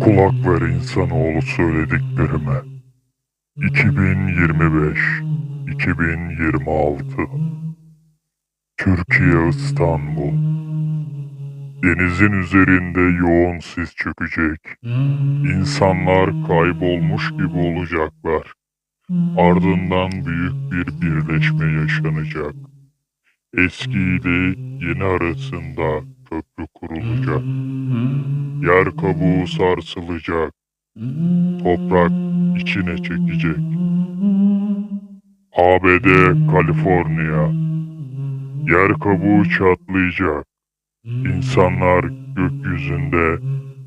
Kulak ver insanoğlu söylediklerime. 2025 2026 Türkiye İstanbul Denizin üzerinde yoğun sis çökecek. İnsanlar kaybolmuş gibi olacaklar. Ardından büyük bir birleşme yaşanacak. Eski ile yeni arasında köprü kurulacak. Yer kabuğu sarsılacak. Toprak içine çekecek. ABD, Kaliforniya. Yer kabuğu çatlayacak. İnsanlar gökyüzünde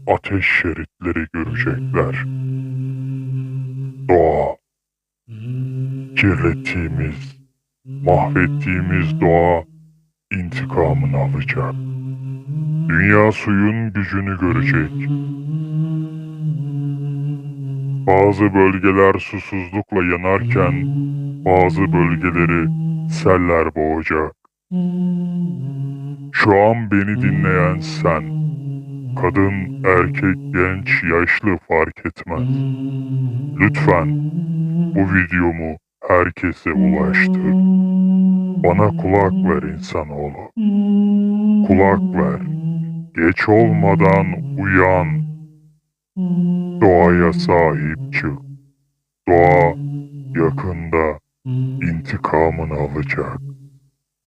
ateş şeritleri görecekler. Doğa, kirlettiğimiz, mahvettiğimiz doğa intikamını alacak. Dünya suyun gücünü görecek. Bazı bölgeler susuzlukla yanarken bazı bölgeleri seller boğacak. Şu an beni dinleyen sen, kadın, erkek, genç, yaşlı fark etmez. Lütfen bu videomu herkese ulaştır. Bana kulak ver insanoğlu. Kulak ver. Geç olmadan uyan. Doğaya sahip çık. Doğa yakında intikamını alacak.